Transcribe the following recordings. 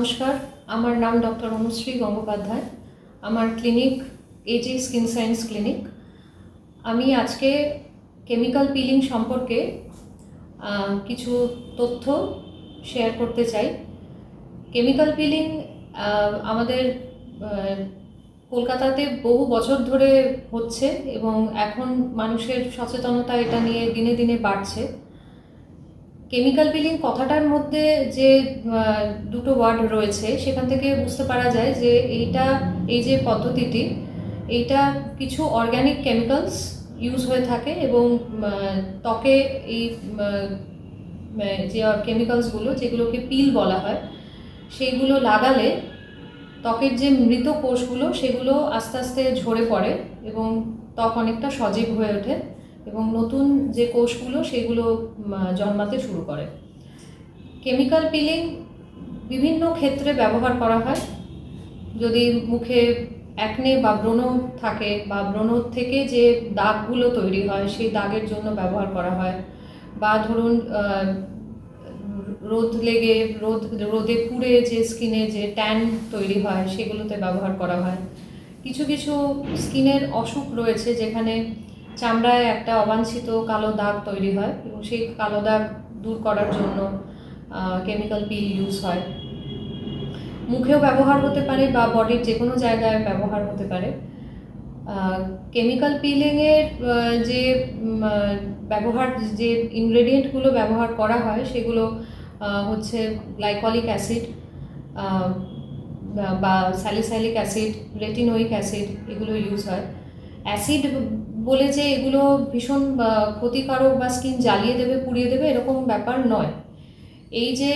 নমস্কার, আমার নাম ডক্টর অনুশ্রী গঙ্গোপাধ্যায়, আমার clinic AG skin science clinic আমি আজকে কেমিক্যাল পিলিং সম্পর্কে কিছু তথ্য শেয়ার করতে চাই। কেমিক্যাল পিলিং আমাদের কলকাতাতে বহু বছর ধরে হচ্ছে এবং এখন মানুষের সচেতনতা এটা নিয়ে দিনে দিনে বাড়ছে। কেমিক্যাল পিলিং কথাটার মধ্যে যে দুটো ওয়ার্ড রয়েছে, সেখান থেকে বুঝতে পারা যায় যে, এইটা, এই যে পদ্ধতিটি, এইটা কিছু অর্গ্যানিক কেমিক্যালস ইউজ হয়ে থাকে এবং ত্বকে এই যে কেমিক্যালসগুলো যেগুলোকে পিল বলা হয়, সেইগুলো লাগালে ত্বকের যে মৃত কোষগুলো, সেগুলো আস্তে আস্তে ঝরে পড়ে এবং ত্বক অনেকটা সজীব হয়ে ওঠে। এবং নতুন যে কোষগুলো সেগুলো জন্মাতে শুরু করে। কেমিক্যাল পিলিং বিভিন্ন ক্ষেত্রে ব্যবহার করা হয়। যদি মুখে একনে বা ব্রণ থাকে বা ব্রণ থেকে যে দাগগুলো তৈরি হয়, সেই দাগের জন্য ব্যবহার করা হয়। বা ধরুন রোদ লেগে, রোদ, রোদে পুড়ে যে স্কিনে যে ট্যান তৈরি হয়, সেগুলোতে ব্যবহার করা হয়। কিছু কিছু স্কিনের অসুখ রয়েছে যেখানে চামড়ায় একটা অবাঞ্ছিত কালো দাগ তৈরি হয় এবং সেই কালো দাগ দূর করার জন্য কেমিক্যাল পিল ইউজ হয়। মুখেও ব্যবহার হতে পারে বা বডির যে কোনো জায়গায় ব্যবহার হতে পারে। কেমিক্যাল পিলিংয়ের যে ব্যবহার, যে ইনগ্রেডিয়েন্টগুলো ব্যবহার করা হয় সেগুলো হচ্ছে গ্লাইকলিক অ্যাসিড বা স্যালিসাইলিক অ্যাসিড রেটিনোইক অ্যাসিড এগুলো ইউজ হয়। অ্যাসিড বলে যে এগুলো ভীষণ ক্ষতিকারক বা স্কিন জ্বালিয়ে দেবে, পুড়িয়ে দেবে, এরকম ব্যাপার নয়। এই যে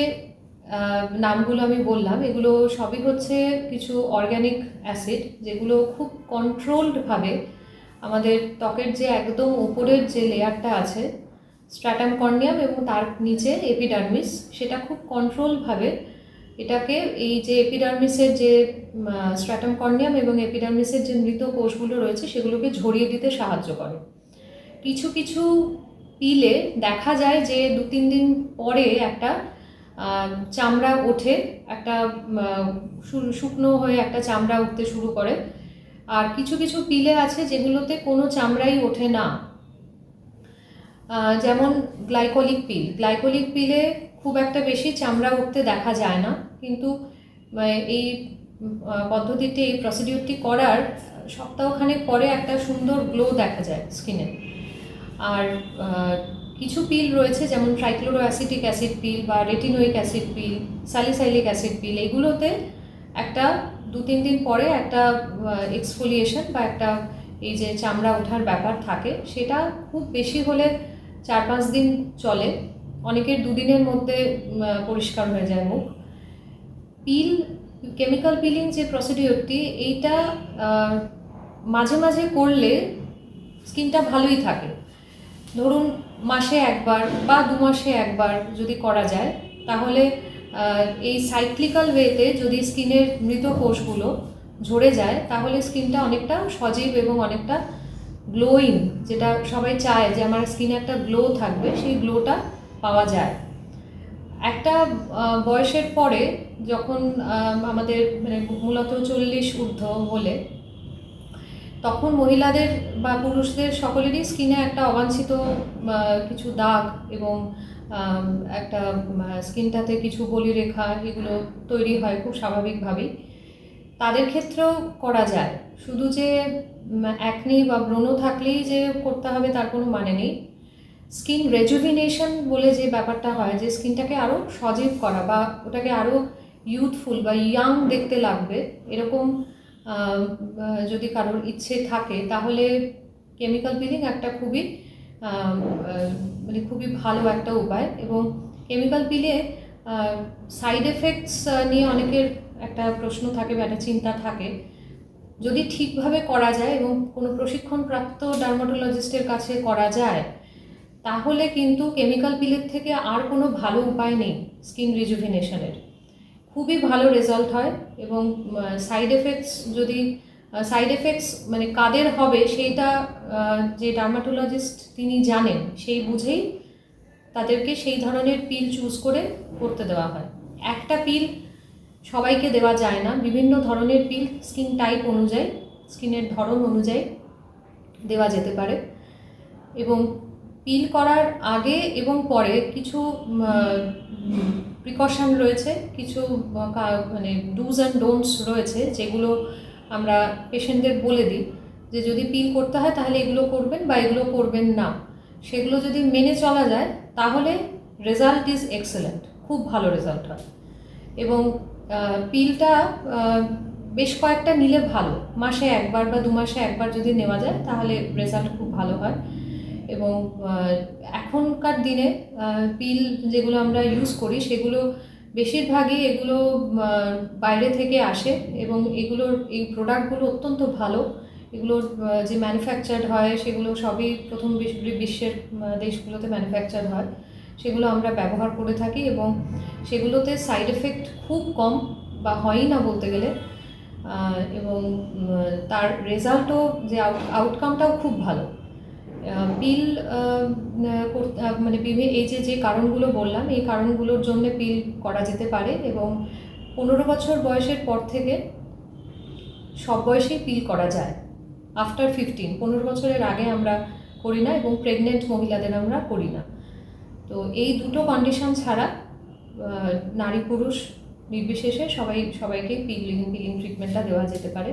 নামগুলো আমি বললাম, এগুলো সবই হচ্ছে কিছু অর্গ্যানিক অ্যাসিড যেগুলো খুব কন্ট্রোলডভাবে আমাদের ত্বকের যে একদম উপরের যে লেয়ারটা আছে স্ট্র্যাটাম কর্নিয়াম এবং তার নিচে এপিডার্মিস সেটা খুব কন্ট্রোলভাবে এটাকে এই যে এপিডার্মিসের যে স্ট্র্যাটাম কর্নিয়াম এবং এপিডার্মিসের যে মৃত কোষগুলো রয়েছে সেগুলোকে ঝরিয়ে দিতে সাহায্য করে। কিছু কিছু পিলে দেখা যায় যে দু, তিন দিন পরে একটা চামড়া ওঠে, একটা শুকনো হয়ে একটা চামড়া উঠতে শুরু করে। আর কিছু কিছু পিলে আছে যেগুলোতে কোনো চামড়াই ওঠে না। যেমন গ্লাইকোলিক পিল গ্লাইকোলিক পিলে খুব একটা বেশি চামড়া উঠতে দেখা যায় না। কিন্তু আহ, এই পদ্ধতিতে এই প্রসিডিউরটি করার সপ্তাহখানেক পরে একটা সুন্দর গ্লো দেখা যায় স্কিনে আর কিছু পিল রয়েছে যেমন ট্রাইক্লোরো অ্যাসিটিক অ্যাসিড পিল বা retinoic acid peel salicylic acid peel এগুলোতে একটা দু তিন দিন পরে একটা এক্সফোলিয়েশন বা একটা এই যে চামড়া ওঠার ব্যাপার থাকে। সেটা খুব বেশি হলে চার পাঁচ দিন চলে। অনেকের দুদিনের মধ্যে পরিষ্কার হয়ে যায় মুখ। পিল, কেমিক্যাল পিলিং যে প্রসিডিওরটি এইটা মাঝে মাঝে করলে স্কিনটা ভালোই থাকে। ধরুন, মাসে একবার বা দু মাসে একবার যদি করা যায়, তাহলে এই সাইক্লিক্যাল ওয়েতে যদি স্কিনের মৃত কোষগুলো ঝরে যায়, তাহলে স্কিনটা অনেকটা সজীব এবং অনেকটা গ্লোয়িং যেটা সবাই চায় যে আমার স্কিনে একটা গ্লো থাকবে, সেই গ্লোটা পাওয়া যায়। একটা বয়সের পরে যখন আমাদের মানে মূলত চল্লিশ ঊর্ধ্ব হলে, তখন মহিলাদের বা পুরুষদের সকলেরই স্কিনে একটা অবাঞ্ছিত কিছু দাগ এবং একটা স্কিনটাতে কিছু বলিরেখা এগুলো তৈরি হয় খুব স্বাভাবিকভাবেই। তাদের ক্ষেত্রেও করা যায়। শুধু যে একনি বা ব্রণ থাকলেই যে করতে হবে তার কোনো মানে নেই। স্কিন রেজুভিনেশন বলে যে ব্যাপারটা হয়, যে স্কিনটাকে আরও সজীব করা বা ওটাকে আরও ইউথফুল বা ইয়াং দেখতে লাগবে, এরকম যদি কারোর ইচ্ছে থাকে, তাহলে কেমিক্যাল পিলিং একটা খুবই মানে খুবই ভালো একটা উপায় এবং কেমিক্যাল পিলে সাইড এফেক্টস নিয়ে অনেকের একটা প্রশ্ন থাকে বা একটা চিন্তা থাকে। যদি ঠিকভাবে করা যায় এবং কোনো প্রশিক্ষণপ্রাপ্ত ডার্মাটোলজিস্টের কাছে করা যায় তাহলে কিন্তু কেমিক্যাল পিলের থেকে আর কোনো ভালো উপায় নেই স্কিন রিজুভিনেশনের। খুবই ভালো রেজাল্ট হয় এবং সাইড এফেক্টস যদি সাইড এফেক্টস মানে কাদের হবে সেইটা যে ডার্মাটোলজিস্ট তিনি জানেন সেই বুঝেই তাদেরকে সেই ধরনের পিল চুজ করে করতে দেওয়া হয়। একটা পিল সবাইকে দেওয়া যায় না। বিভিন্ন ধরনের পিল স্কিন টাইপ অনুযায়ী, স্কিনের ধরন অনুযায়ী দেওয়া যেতে পারে। এবং পিল করার আগে এবং পরে কিছু প্রিকশন রয়েছে, কিছু মানে ডুজ অ্যান্ড ডোন্টস রয়েছে যেগুলো আমরা পেশেন্টদের বলে দিই যে যদি পিল করতে হয় তাহলে এগুলো করবেন বা এগুলো করবেন না। সেগুলো যদি মেনে চলা যায় তাহলে রেজাল্ট ইজ এক্সেলেন্ট খুব ভালো রেজাল্ট হয়। এবং পিলটা বেশ কয়েকটা নিলে ভালো। মাসে একবার বা দু মাসে একবার যদি নেওয়া যায় তাহলে রেজাল্ট খুব ভালো হয়। এবং এখনকার দিনে পিল যেগুলো আমরা ইউজ করি, সেগুলো বেশিরভাগই এগুলো বাইরে থেকে আসে এবং এগুলোর, এই প্রোডাক্টগুলো অত্যন্ত ভালো। এগুলোর যে ম্যানুফ্যাকচার্ড হয়, সেগুলো সবই প্রথম বিশ্ব- বিশ্বের দেশগুলোতে ম্যানুফ্যাকচার হয়। সেগুলো আমরা ব্যবহার করে থাকি এবং সেগুলোতে সাইড এফেক্ট খুব কম বা হয়ই না বলতে গেলে। এবং তার রেজাল্টও যে আউটকামটাও খুব ভালো। পিল মানে বিভি- এই যে যে কারণগুলো বললাম, এই কারণগুলোর জন্য পিল করা যেতে পারে এবং পনেরো বছর বয়সের পর থেকে সব বয়সেই পিল করা যায় আফটার ফিফটিন পনেরো বছরের আগে আমরা করি না এবং প্রেগনেন্ট মহিলাদের আমরা করি না। তো এই দুটো কন্ডিশন ছাড়া নারী পুরুষ নির্বিশেষে সবাই সবাইকে পিলিং পিলিং ট্রিটমেন্টটা দেওয়া যেতে পারে।